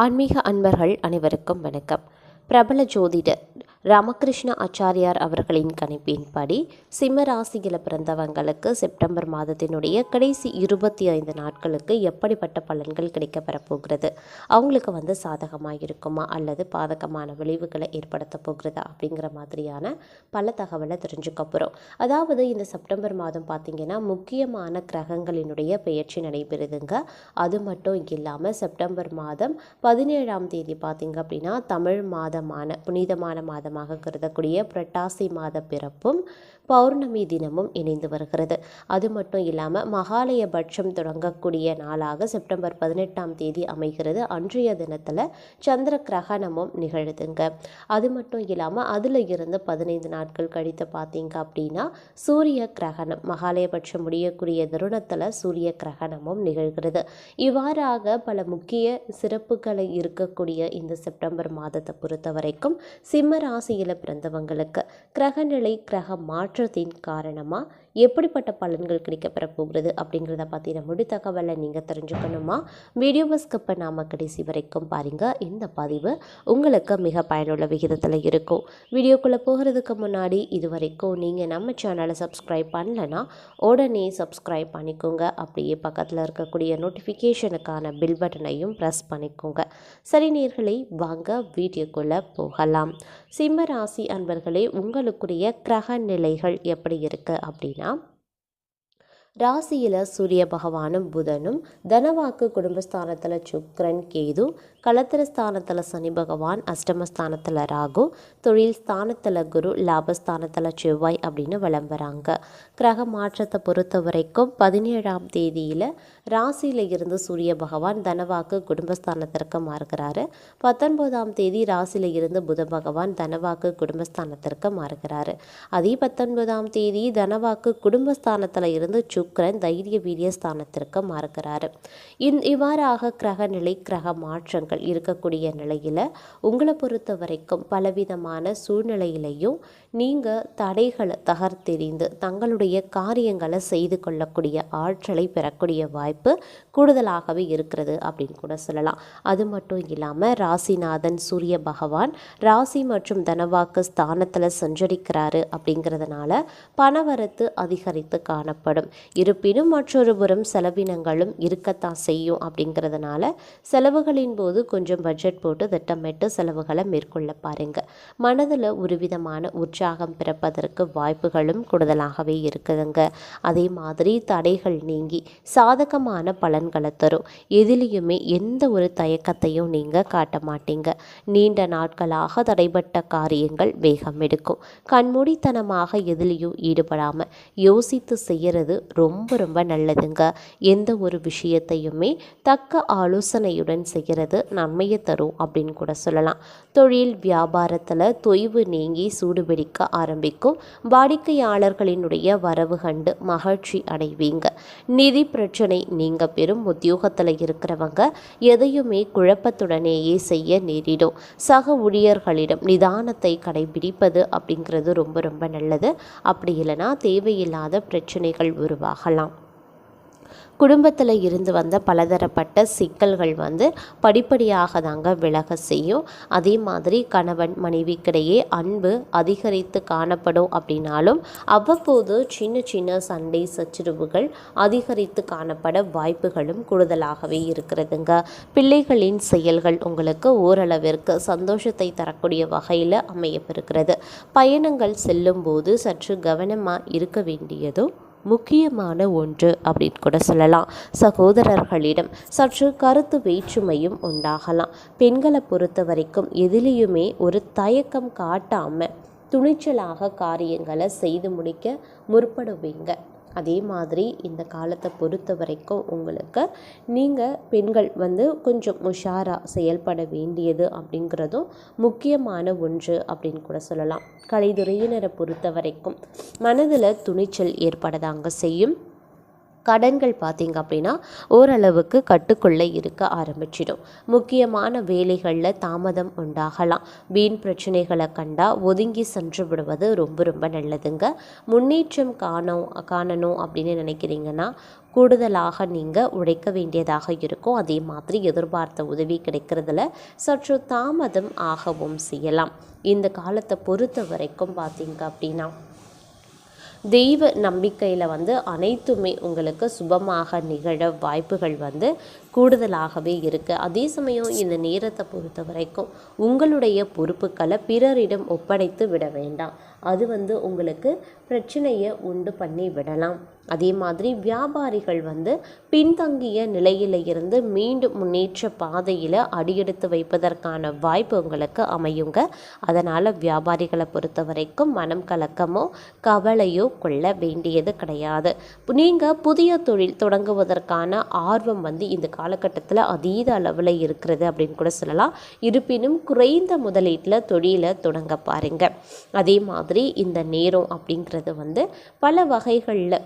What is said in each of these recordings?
ஆன்மீக அன்பர்கள் அனைவருக்கும் வணக்கம். பிரபல ஜோதிடர் ராமகிருஷ்ண ஆச்சாரியார் அவர்களின் கணிப்பின்படி சிம்ம ராசியில் பிறந்தவங்களுக்கு செப்டம்பர் மாதத்தினுடைய கடைசி இருபத்தி ஐந்து நாட்களுக்கு எப்படிப்பட்ட பலன்கள் கிடைக்க போகிறது? அவங்களுக்கு வந்து சாதகமாக இருக்குமா? அல்லது பாதகமான விளைவுகளை ஏற்படுத்த போகிறதா? அப்படிங்கிற மாதிரியான பல தகவலை தெரிஞ்சுக்க போகிறோம் அதாவது இந்த செப்டம்பர் மாதம் பார்த்திங்கன்னா முக்கியமான கிரகங்களினுடைய பெயர்ச்சி நடைபெறுதுங்க. அது மட்டும் இல்லாமல் செப்டம்பர் மாதம் பதினேழாம் தேதி பார்த்திங்க அப்படின்னா தமிழ் மாதமான புனிதமான மாதம் மாதமாக கருதக்கூடிய புரட்டாசி மாத பிறப்பும் பௌர்ணமி தினமும் இணைந்து வருகிறது. அது மட்டும் இல்லாமல் மகாலய பட்சம் தொடங்கக்கூடிய நாளாக செப்டம்பர் பதினெட்டாம் தேதி அமைகிறது. அன்றைய தினத்தில் சந்திர கிரகணமும் நிகழுதுங்க அது மட்டும் இல்லாமல் அதில் இருந்து பதினைந்து நாட்கள் கழித்து பார்த்தீங்க அப்படின்னா சூரிய கிரகணம் மகாலயபட்சம் முடியக்கூடிய தருணத்தில் சூரிய கிரகணமும் நிகழ்கிறது. இவ்வாறாக பல முக்கிய சிறப்புகளை இருக்கக்கூடிய இந்த செப்டம்பர் மாதத்தை பொறுத்த வரைக்கும் சிம்ம ராசியில் பிறந்தவங்களுக்கு கிரகநிலை கிரக மாற்றத்தின் காரணமாக எப்படிப்பட்ட பலன்கள் கிடைக்கப்பெற போகிறது? அப்படிங்கிறத பற்றின முடி தகவலை நீங்கள் தெரிஞ்சுக்கணுமா? வீடியோவை ஸ்கிப்பை நாம் கடைசி வரைக்கும் பாருங்கள் இந்த பதிவு உங்களுக்கு மிக பயனுள்ள விகிதத்தில் இருக்கும். வீடியோக்குள்ளே போகிறதுக்கு முன்னாடி இது வரைக்கும் நீங்கள் நம்ம சேனலை சப்ஸ்கிரைப் பண்ணலனா உடனே சப்ஸ்கிரைப் பண்ணிக்கோங்க. அப்படியே பக்கத்தில் இருக்கக்கூடிய நோட்டிஃபிகேஷனுக்கான பில் பட்டனையும் ப்ரெஸ் பண்ணிக்கோங்க. சரி நேர்களை வாங்க வீடியோக்குள்ளே போகலாம். சிம்ம ராசி அன்பர்களே உங்களுக்குரிய கிரக முறைகள் எப்படி இருக்குது அப்படின்னா ராசியில் சூரிய பகவானும் புதனும் தனவாக்கு குடும்பஸ்தானத்தில் சுக்ரன் கேது களத்திரஸ்தானத்தில் சனி பகவான் அஷ்டமஸ்தானத்தில் ராகு தொழில் ஸ்தானத்தில் குரு லாபஸ்தானத்தில் செவ்வாய் அப்படின்னு வலம் வராங்க. கிரக மாற்றத்தை பொறுத்த வரைக்கும் பதினேழாம் தேதியில் ராசியில் இருந்து சூரிய பகவான் தனவாக்கு குடும்பஸ்தானத்திற்கு மாறுகிறாரு. பத்தொன்பதாம் தேதி ராசியில் இருந்து புத பகவான் தனவாக்கு குடும்பஸ்தானத்திற்கு மாறுகிறாரு. அதே பத்தொன்பதாம் தேதி தனவாக்கு குடும்பஸ்தானத்தில் இருந்து சுக்கரன் தைரிய ஸ்தானத்திற்கு மாறுகிறாரு. இந் இவ்வாறாக கிரக நிலை கிரக மாற்றங்கள் இருக்கக்கூடிய நிலையில் உங்களை பொறுத்த வரைக்கும் பலவிதமான சூழ்நிலையிலையும் நீங்கள் தடைகளை தகர்த்தெறிந்து தங்களுடைய காரியங்களை செய்து கொள்ளக்கூடிய ஆற்றலை பெறக்கூடிய வாய்ப்பு கூடுதலாகவே இருக்கிறது அப்படின்னு கூட சொல்லலாம். அது மட்டும் இல்லாமல் ராசிநாதன் சூரிய பகவான் ராசி மற்றும் தனவாக்கு ஸ்தானத்தில் சஞ்சரிக்கிறாரு அப்படிங்கிறதுனால பணவரத்து அதிகரித்து காணப்படும். இருப்பினும் மற்றொரு புறம் செலவினங்களும் இருக்கத்தான் செய்யும் அப்படிங்கிறதுனால செலவுகளின் போது கொஞ்சம் பட்ஜெட் போட்டு திட்டமிட்டு செலவுகளை மேற்கொள்ள பாருங்க. மனதில் ஒரு விதமான உற்சாகம் பிறப்பதற்கு வாய்ப்புகளும் கூடுதலாகவே இருக்குதுங்க. அதே மாதிரி தடைகள் நீங்கி சாதகமான பலன்களை தரும். எதிலையுமே எந்த ஒரு தயக்கத்தையும் நீங்கள் காட்ட மாட்டீங்க. நீண்ட நாட்களாக தடைபட்ட காரியங்கள் வேகம் எடுக்கும். கண்மூடித்தனமாக எதிலையும் ஈடுபடாமல் யோசித்து செய்கிறது ரொம்ப ரொம்ப நல்லதுங்க. எந்த ஒரு விஷயத்தையுமே தக்க ஆலோசனையுடன் செய்கிறது நன்மையை தரும் அப்படின்னு கூட சொல்லலாம். தொழில் வியாபாரத்தில் தொய்வு நீங்கி சூடுபிடிக்க ஆரம்பிக்கும். வாடிக்கையாளர்களினுடைய வரவு கண்டு மகிழ்ச்சி அடைவீங்க. நிதி பிரச்சனை நீங்கள் பெரும் உத்தியோகத்தில் இருக்கிறவங்க எதையுமே குழப்பத்துடனேயே செய்ய நேரிடும். சக ஊழியர்களிடம் நிதானத்தை கடைபிடிப்பது அப்படிங்கிறது ரொம்ப ரொம்ப நல்லது. அப்படி இல்லைன்னா தேவையில்லாத பிரச்சனைகள் உருவாகலாம் குடும்பத்தில் இருந்து வந்த பலதரப்பட்ட சிக்கல்கள் வந்து படிப்படியாக தாங்க விலக செய்யும். அதே மாதிரி கணவன் மனைவிக்கிடையே அன்பு அதிகரித்து காணப்படும் அப்படின்னாலும் அவ்வப்போது சின்ன சின்ன சண்டை சச்சரவுகள் அதிகரித்து காணப்பட வாய்ப்புகளும் கூடுதலாகவே இருக்கிறதுங்க. பிள்ளைகளின் செயல்கள் உங்களுக்கு ஓரளவிற்கு சந்தோஷத்தை தரக்கூடிய வகையில் அமையப்பெறுகிறது பயணங்கள் செல்லும்போது சற்று கவனமாக இருக்க வேண்டியதும் முக்கியமான ஒன்று அப்படின்னு கூட சொல்லலாம். சகோதரர்களிடம் சற்று கருத்து வேற்றுமையும் உண்டாகலாம். பெண்களை பொறுத்த வரைக்கும் எதிலையுமே ஒரு தயக்கம் காட்டாமல் துணிச்சலாக காரியங்களை செய்து முடிக்க முற்படுவீங்க. அதே மாதிரி இந்த காலத்தை பொறுத்த வரைக்கும் உங்களுக்கு நீங்கள் பெண்கள் வந்து கொஞ்சம் உஷாராக செயல்பட வேண்டியது அப்படிங்கிறதும் முக்கியமான ஒன்று அப்படின்னு கூட சொல்லலாம். கலைத்துறையினரை பொறுத்த வரைக்கும் மனதில் துணிச்சல் ஏற்படதாங்க செய்யும். கடன்கள் பார்த்தீங்க அப்படின்னா ஓரளவுக்கு கட்டுக்குள்ளே இருக்க ஆரம்பிச்சிடும். முக்கியமான வேலைகளில் தாமதம் உண்டாகலாம். வீண் பிரச்சனைகளை கண்டால் ஒதுங்கி சென்று விடுவது ரொம்ப ரொம்ப நல்லதுங்க. முன்னேற்றம் காணும் காணணும் அப்படின்னு நினைக்கிறீங்கன்னா கூடுதலாக நீங்கள் உழைக்க வேண்டியதாக இருக்கும். அதே மாதிரி எதிர்பார்த்த உதவி கிடைக்கிறதுல சற்று தாமதம் ஆகவும் செய்யலாம். இந்த காலத்தை பொறுத்த வரைக்கும் பார்த்திங்க அப்படின்னா தெய்வ நம்பிக்கையில் வந்து அனைத்துமே உங்களுக்கு சுபமாக நிகழ வாய்ப்புகள் வந்து கூடுதலாகவே இருக்குது அதே சமயம் இந்த நேரத்தை பொறுத்த வரைக்கும் உங்களுடைய பொறுப்புகளை பிறரிடம் ஒப்படைத்து விட வேண்டாம். அது வந்து உங்களுக்கு பிரச்சனையை உண்டு பண்ணி விடலாம். அதே மாதிரி வியாபாரிகள் வந்து பின்தங்கிய நிலையில் இருந்து மீண்டும் முன்னேற்ற பாதையில் அடியெடுத்து வைப்பதற்கான வாய்ப்பு உங்களுக்கு அமையுங்க. அதனால் வியாபாரிகளை பொறுத்த வரைக்கும் மனம் கலக்கமோ கவலையோ கொள்ள வேண்டியது கிடையாது. நீங்கள் புதிய தொழில் தொடங்குவதற்கான ஆர்வம் வந்து இந்த காலகட்டத்தில் அதீத அளவில் இருக்கிறது அப்படின்னு கூட சொல்லலாம். இருப்பினும் குறைந்த முதலீட்டில் தொழிலை தொடங்க பாருங்கள் அதே மாதிரி இந்த நேரம் அப்படிங்கிறது வந்து பல வகைகளில்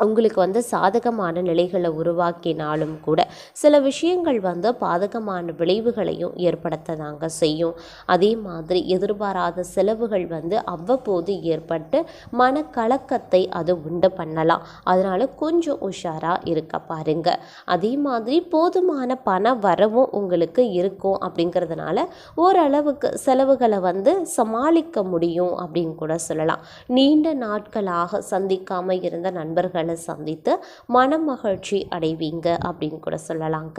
உங்களுக்கு வந்து சாதகமான நிலைகளை உருவாக்கினாலும் கூட சில விஷயங்கள் வந்து பாதகமான விளைவுகளையும் ஏற்படுத்த தாங்க செய்யும். அதே மாதிரி எதிர்பாராத செலவுகள் வந்து அவ்வப்போது ஏற்பட்டு மனக்கலக்கத்தை அது உண்டு பண்ணலாம். அதனால் கொஞ்சம் உஷாராக இருக்க பாருங்க. அதே மாதிரி போதுமான பண வரவும் உங்களுக்கு இருக்கும் அப்படிங்கிறதுனால ஓரளவுக்கு செலவுகளை வந்து சமாளிக்க முடியும் அப்படின்னு கூட சொல்லலாம். நீண்ட நாட்களாக சந்திக்காமல் இருந்த நண்பர்கள் நண்பர்களை சந்தித்து மனமகிழ்ச்சி அடைவீங்க அப்படின்னு கூட சொல்லலாங்க.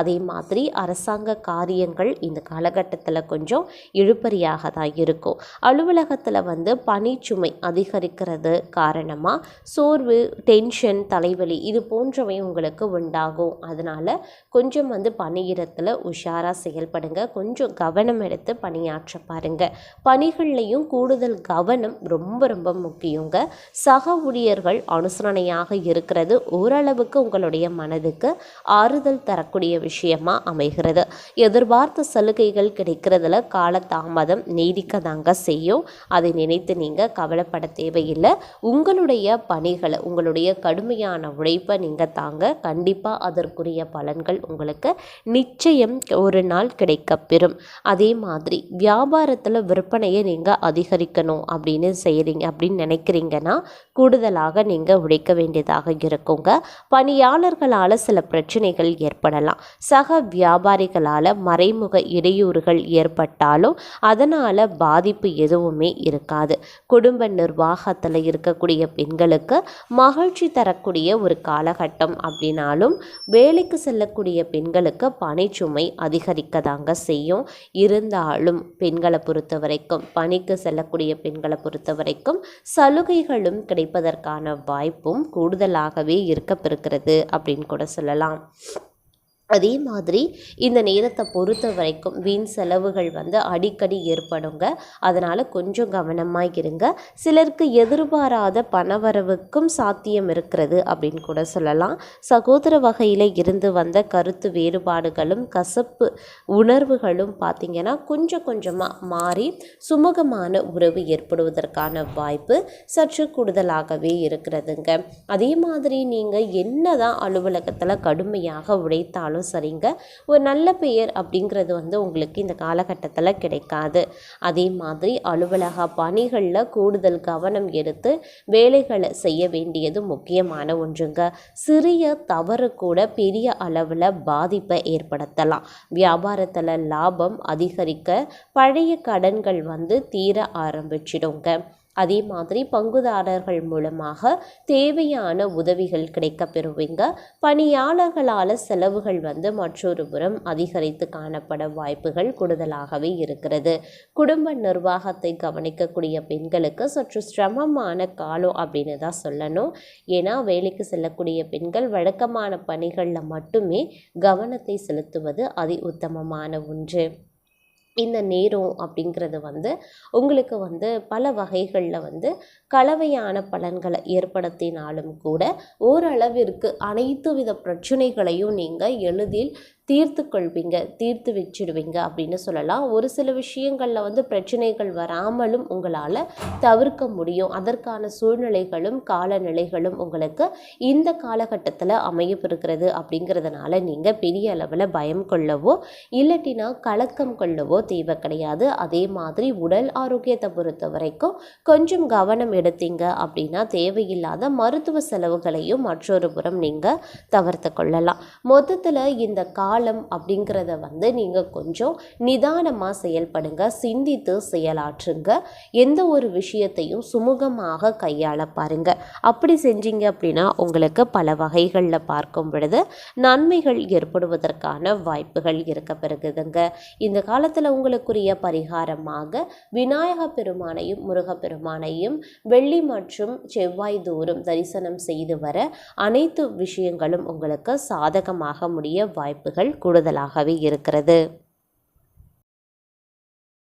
அதே மாதிரி அரசாங்க காரியங்கள் இந்த காலகட்டத்தில் கொஞ்சம் இழுப்பறியாக தான் இருக்கும். அலுவலகத்தில் வந்து பணிச்சுமை அதிகரிக்கிறது காரணமாக சோர்வு டென்ஷன் தலைவலி இது போன்றவை உங்களுக்கு உண்டாகும். அதனால் கொஞ்சம் வந்து பணியிடத்தில் உஷாராக செயல்படுங்க. கொஞ்சம் கவனம் எடுத்து பணியாற்ற பாருங்க. பணிகள்லையும் கூடுதல் கவனம் ரொம்ப ரொம்ப முக்கியங்க. சக ஊழியர்கள் அனுசரணை துணையாக இருக்கிறது. ஓரளவுக்கு உங்களுடைய மனதுக்கு ஆறுதல் தரக்கூடிய விஷயமா அமைகிறது. எதிர்பார்த்த சலுகைகள் கிடைக்கிறதுல காலதாமதம் நீடிக்க தாங்க செய்யும். அதை நினைத்து நீங்கள் கவலைப்பட தேவையில்லை. உங்களுடைய பணிகளை உங்களுடைய கடுமையான உழைப்பை நீங்கள் தாங்க கண்டிப்பாக அதற்குரிய பலன்கள் உங்களுக்கு நிச்சயம் ஒரு நாள் கிடைக்கப்பெறும் அதே மாதிரி வியாபாரத்தில் விற்பனையை நீங்கள் அதிகரிக்கணும் அப்படின்னு செய்கிறீங்க அப்படின்னு நினைக்கிறீங்கன்னா கூடுதலாக நீங்கள் உழைக்க வேண்டியதாக இருக்குங்க. பணியாளர்களால் சில பிரச்சனைகள் ஏற்படலாம். சக வியாபாரிகளால் மறைமுக இடையூறுகள் ஏற்பட்டாலும் அதனால் பாதிப்பு எதுவுமே இருக்காது. குடும்ப நிர்வாகத்தில் இருக்கக்கூடிய பெண்களுக்கு மகிழ்ச்சி தரக்கூடிய ஒரு காலகட்டம் அப்படின்னாலும் வேலைக்கு செல்லக்கூடிய பெண்களுக்கு பணிச்சுமை அதிகரிக்க தாங்க செய்யும். இருந்தாலும் பெண்களை பொறுத்த வரைக்கும் பணிக்கு செல்லக்கூடிய பெண்களை பொறுத்த வரைக்கும் சலுகைகளும் கிடைப்பதற்கான வாய்ப்பும் கூடுதலாகவே இருக்கப்பெறுகிறது அப்படின்னு கூட சொல்லலாம். அதே மாதிரி இந்த நேரத்தை பொறுத்த வரைக்கும் வீண் செலவுகள் வந்து அடிக்கடி ஏற்படுங்க. அதனால் கொஞ்சம் கவனமாக இருங்க. சிலருக்கு எதிர்பாராத பணவரவுக்கும் சாத்தியம் இருக்கிறது அப்படின்னு கூட சொல்லலாம். சகோதர வகையில் இருந்து வந்த கருத்து வேறுபாடுகளும் கசப்பு உணர்வுகளும் பார்த்திங்கன்னா கொஞ்சம் கொஞ்சமாக மாறி சுமூகமான உறவு ஏற்படுவதற்கான வாய்ப்பு சற்று கூடுதலாகவே இருக்கிறதுங்க. அதே மாதிரி நீங்கள் என்ன தான் அலுவலகத்தில் கடுமையாக உழைத்தாலும் இருந்தாலும் சரிங்க. ஒரு நல்ல பெயர் அப்படிங்கிறது வந்து உங்களுக்கு இந்த காலகட்டத்தில் கிடைக்காது. அதே மாதிரி அலுவலக பணிகளில் கூடுதல் கவனம் எடுத்து வேலைகளை செய்ய வேண்டியது முக்கியமான ஒன்றுங்க. சிறிய தவறு கூட பெரிய அளவில் பாதிப்பை ஏற்படுத்தலாம். வியாபாரத்தில் லாபம் அதிகரிக்க பழைய கடன்கள் வந்து தீர ஆரம்பிச்சிடுங்க. அதே மாதிரி பங்குதாரர்கள் மூலமாக தேவையான உதவிகள் கிடைக்க பெறுவீங்க. பணியாளர்களால் செலவுகள் வந்து மற்றொரு புறம் அதிகரித்து காணப்பட வாய்ப்புகள் கூடுதலாகவே இருக்கிறது. குடும்ப நிர்வாகத்தை கவனிக்கக்கூடிய பெண்களுக்கு சற்று சிரமமான காலம் அப்படின்னு தான் சொல்லணும். ஏன்னா வேலைக்கு செல்லக்கூடிய பெண்கள் வழக்கமான பணிகளில் மட்டுமே கவனத்தை செலுத்துவது அதி உத்தமமான ஒன்று. இந்த நேரம் அப்படிங்கிறது வந்து உங்களுக்கு வந்து பல வகைகளில் வந்து கலவையான பலன்களை ஏற்படுத்தினாலும் கூட ஓரளவிற்கு அனைத்து வித பிரச்சனைகளையும் நீங்கள் எளிதில் தீர்த்து கொள்வீங்க தீர்த்து வச்சிடுவீங்க அப்படின்னு சொல்லலாம். ஒரு சில விஷயங்களில் வந்து பிரச்சனைகள் வராமலும் உங்களால் தவிர்க்க முடியும். அதற்கான சூழ்நிலைகளும் காலநிலைகளும் உங்களுக்கு இந்த காலகட்டத்தில் அமையப்பிருக்கிறது அப்படிங்கிறதுனால நீங்கள் பெரிய அளவில் பயம் கொள்ளவோ இல்லாட்டினா கலக்கம் கொள்ளவோ தேவை கிடையாது. அதே மாதிரி உடல் ஆரோக்கியத்தை பொறுத்த வரைக்கும் கொஞ்சம் கவனம் எடுத்தீங்க அப்படின்னா தேவையில்லாத மருத்துவ செலவுகளையும் மற்றொரு புறம் நீங்கள் தவிர்த்து கொள்ளலாம். மொத்தத்தில் இந்த காலம் அப்படிங்கிறத வந்து நீங்கள் கொஞ்சம் நிதானமாக செயல்படுங்க சிந்தித்து செயலாற்றுங்க. எந்த ஒரு விஷயத்தையும் சுமூகமாக கையாள பாருங்க. அப்படி செஞ்சீங்க அப்படின்னா உங்களுக்கு பல வகைகளில் பார்க்கும் பொழுது நன்மைகள் ஏற்படுவதற்கான வாய்ப்புகள் இருக்க பெறுகுதுங்க இந்த காலத்தில் உங்களுக்குரிய பரிகாரமாக விநாயக பெருமானையும் முருகப்பெருமானையும் வெள்ளி மற்றும் செவ்வாய் தோறும் தரிசனம் செய்து வர அனைத்து விஷயங்களும் உங்களுக்கு சாதகமாக முடிய வாய்ப்புகள் கூடுதலாகவே இருக்கிறது.